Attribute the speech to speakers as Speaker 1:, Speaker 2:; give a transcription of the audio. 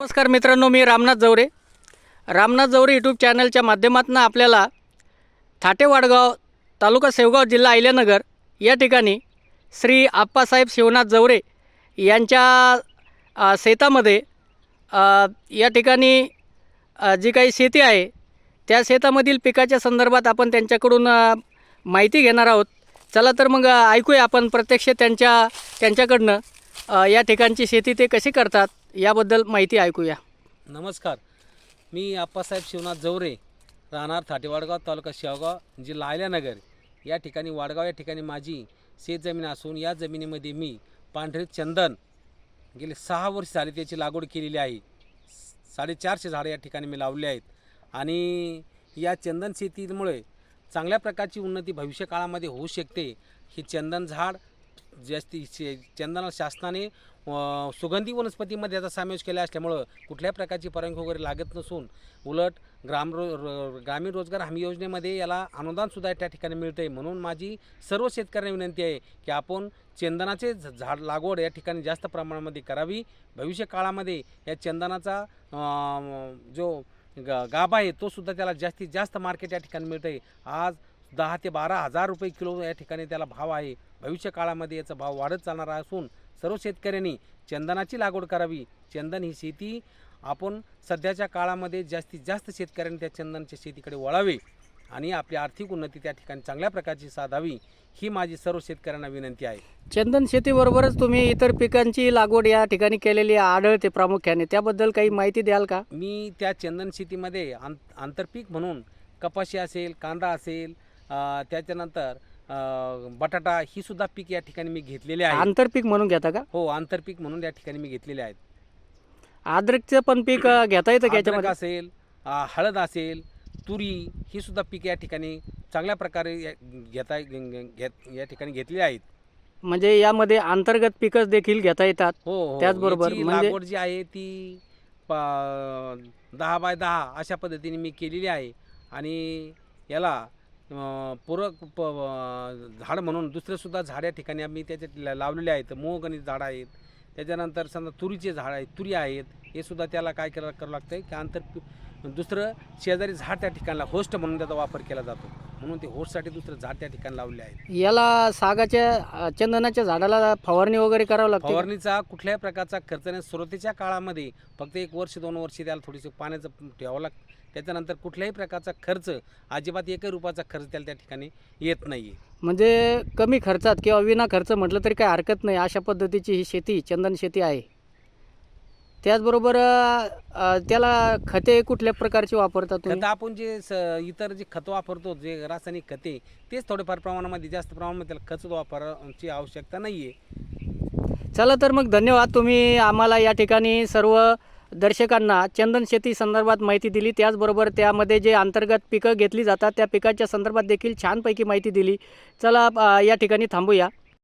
Speaker 1: नमस्कार मित्रांनो मी रामनाथ जवरे. रामनाथ जवरे यूट्यूब चॅनलच्या माध्यमातून आपल्याला थाटे वाडगाव तालुका सेवगाव जिल्हा अहिल्यानगर या ठिकाणी श्री आप्पासाहेब शिवनाथ जवरे यांच्या शेतामध्ये या ठिकाणी जी काही शेती आहे त्या शेतामधील पिकाच्या संदर्भात आपण त्यांच्याकडून माहिती घेणार आहोत. चला तर मग ऐकूया आपण प्रत्यक्ष त्यांच्या त्यांच्याकडनं. अ, या ठिकाणची शेती ते कशी करतात याबद्दल माहिती ऐकूया.
Speaker 2: नमस्कार. मी आप्पासाहेब शिवनाथ जवरे राहणार थाटेवाडगाव तालुका शेवगाव जिल्हा आयल्यानगर या ठिकाणी वाडगाव या ठिकाणी माझी शेतजमीन असून या जमिनीमध्ये मी पांढरे चंदन गेले सहा वर्ष झाले त्याची लागवड केलेली आहे. साडेचारशे झाडं या ठिकाणी मी लावले आहेत. आणि या चंदन शेतीमुळे चांगल्या प्रकारची उन्नती भविष्य काळामध्ये होऊ शकते. हे चंदन झाड जास्ती शे- चंदनाला शासनाने सुगंधी वनस्पतीमध्ये याचा समावेश केला असल्यामुळं कुठल्याही प्रकारची परवानगी वगैरे लागत नसून उलट ग्राम रो रो- ग्रामीण रोजगार हमी योजनेमध्ये याला अनुदानसुद्धा त्या ठिकाणी मिळतं आहे म्हणून माझी सर्व शेतकऱ्यांना विनंती आहे की आपण चंदनाचे झाड लागवड या ठिकाणी जास्त प्रमाणामध्ये करावी. भविष्य काळामध्ये या चंदनाचा जो ग गाभा आहे तो सुद्धा त्याला जास्तीत जास्त मार्केट या ठिकाणी आहे आज दहा ते बारा हजार रुपये किलो या ठिकाणी त्याला भाव आहे. भविष्य काळामध्ये याचा भाव वाढत चालणार असून सर्व शेतकऱ्यांनी चंदनाची लागवड करावी. चंदन ही शेती आपण सध्याच्या काळामध्ये जास्तीत जास्त शेतकऱ्यांनी त्या चंदनच्या शेतीकडे वळावे आणि आपली आर्थिक उन्नती त्या ठिकाणी चांगल्या प्रकारची साधावी ही माझी सर्व शेतकऱ्यांना विनंती आहे.
Speaker 1: चंदन शेतीबरोबरच तुम्ही इतर पिकांची लागवड या ठिकाणी केलेली आढळते प्रामुख्याने. त्याबद्दल काही माहिती द्याल का?
Speaker 2: मी त्या चंदन शेतीमध्ये आं आंतरपीक म्हणून कपाशी असेल कांदा असेल त्याच्यानंतर बटाटा ही सुद्धा पीक या ठिकाणी मी घेतलेले आहे.
Speaker 1: आंतरपीक म्हणून घेता का?
Speaker 2: हो आंतरपीक म्हणून या ठिकाणी मी घेतलेले आहेत.
Speaker 1: अद्रकचं पण पीक घेता येतं याच्यामध्ये?
Speaker 2: असेल हळद असेल तुरी ही सुद्धा पिके या ठिकाणी चांगल्या प्रकारे घेता घेत या ठिकाणी घेतली आहेत.
Speaker 1: म्हणजे यामध्ये अंतर्गत पिकच देखील घेता येतात.
Speaker 2: हो हो
Speaker 1: त्याचबरोबर
Speaker 2: याची
Speaker 1: म्हणजे-
Speaker 2: लागवड जी आहे ती दहा बाय दहा अशा पद्धतीने मी केलेली आहे. आणि याला पूरक प- झाड म्हणून दुसरेसुद्धा झाड या ठिकाणी आम्ही त्याच्यात लावलेले आहेत. मोहगणी झाडं आहेत. त्याच्यानंतर समजा तुरीचे झाड आहेत तुरी आहेत. हे सुद्धा त्याला काय करावं करावं लागतं आहे की आंतर दुसरं शेजारी झाड त्या ठिकाणला होस्ट म्हणून त्याचा वापर केला जातो. म्हणून ते होस्टसाठी दुसरं झाड त्या ठिकाणी लावले आहे
Speaker 1: याला सागाच्या चंदनाच्या झाडाला फवारणी वगैरे करावं लागते का?
Speaker 2: फवारणीचा कुठल्याही प्रकारचा खर्च नाही. सुरुवातीच्या काळामध्ये फक्त एक वर्ष दोन वर्ष त्याला थोडीशी पाण्याचं ठेवावं लागतं. त्याच्यानंतर कुठल्याही प्रकारचा खर्च अजिबात एकही रुपयाचा खर्च त्याला त्या ठिकाणी येत नाही
Speaker 1: म्हणजे कमी खर्चात किंवा विना खर्च म्हटलं तरी काही हरकत नाही. अशा पद्धतीची ही शेती चंदन शेती आहे. त्याचबरोबर अ, त्याला खते कुठल्या प्रकारची वापरतात तुम्ही?
Speaker 2: खतं आपण जे स इतर जे खतं वापरतो जे रासायनिक खते तेच थोडेफार प्रमाणामध्ये जास्त प्रमाणामध्ये त्याला खत वापराची आवश्यकता नाही आहे
Speaker 1: चला तर मग धन्यवाद तुम्ही आम्हाला या ठिकाणी सर्व दर्शकांना चंदन शेती संदर्भात माहिती दिली. त्याचबरोबर त्यामध्ये जे अंतर्गत पिकं घेतली जातात त्या पिकाच्या संदर्भात देखील छानपैकी माहिती दिली. चला अ, या ठिकाणी थांबूया.